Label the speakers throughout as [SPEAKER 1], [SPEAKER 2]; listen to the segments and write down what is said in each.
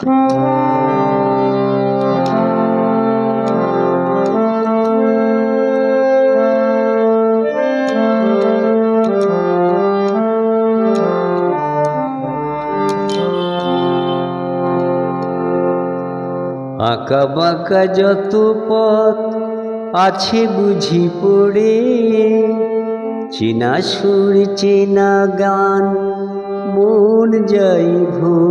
[SPEAKER 1] আঁকা বাঁকা যত পথ আছে বুঝি পড়ে চেনা সুর চেনা গান মন যাই ভোরে।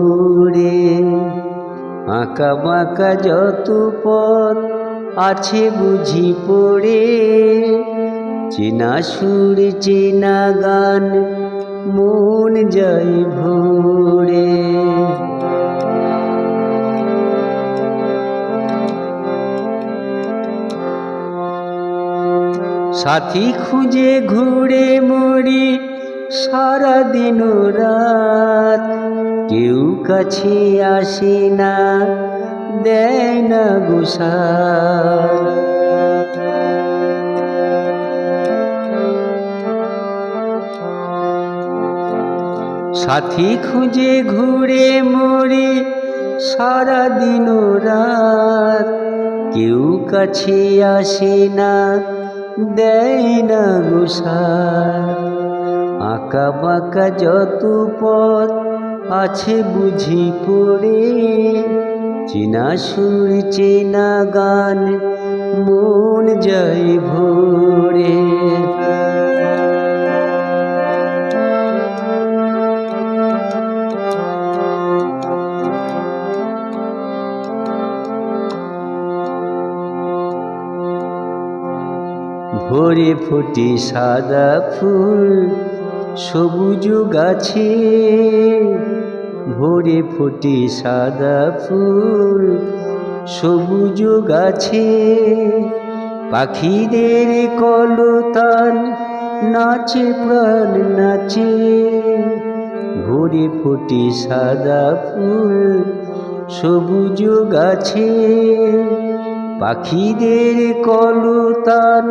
[SPEAKER 1] আঁকা বাঁকা যত পথ আছে বুঝি পড়ে। চেনা সুর, চেনা গান, মন যাই ভোরে। সাথী খুঁজে ঘুরে মরি সারা দিন রাত। কেউ কাছে আসে না, দেয় না গোসার। সাথী খুঁজে ঘুরে মরি সারা দিন রাত। কেউ কাছে আসে না, দেয় না গোসার। আঁকা বাঁকা যত পথ আছে বুঝি পড়ে। চেনা সুর চেনা গান মন যায় ভোরে। ভোরে ফোটে সাদা ফুল সবুজ গাছে ভোরে ফোটে সাদা ফুল। সবুজ গাছে পাখিদের কলতান নাচে, প্রাণ নাচে, ভোরে ফোটে সাদা ফুল। সবুজ গাছে পাখিদের কলতান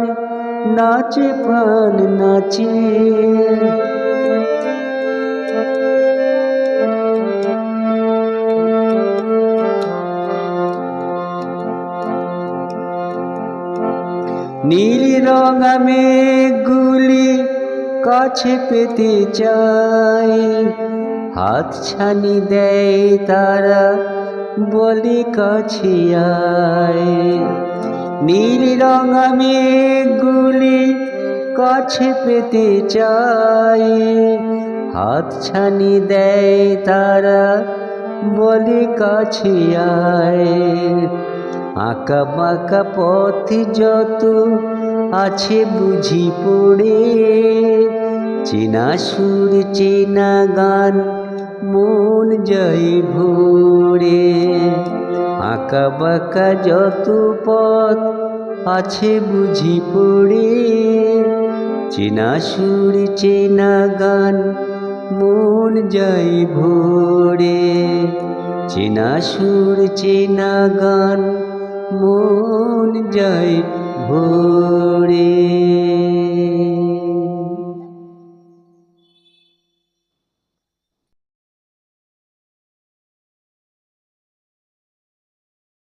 [SPEAKER 1] নাচে প্রাণ নাচে। নীল রঙা মেঘগুলি কাছে পেতে চাই। হাত ছানি দেয় তারা বলে কাছে আয়। নীল রঙা মেঘগুলি কাছে পেতে চাই? হাত ছানি দেয় তারা বলে কাছে আয়। আঁকা বাঁকা পথ যত আছে বুঝি পড়ে। চেনা সুর, চেনা গান, মন যায় ভোরে। আঁকা বাঁকা যত পথ আছে বুঝি পড়ে। চেনা সুর, চেনা গান, মন যায় ভোরে। চেনা সুর, চেনা গান, মন যায় ভোরে।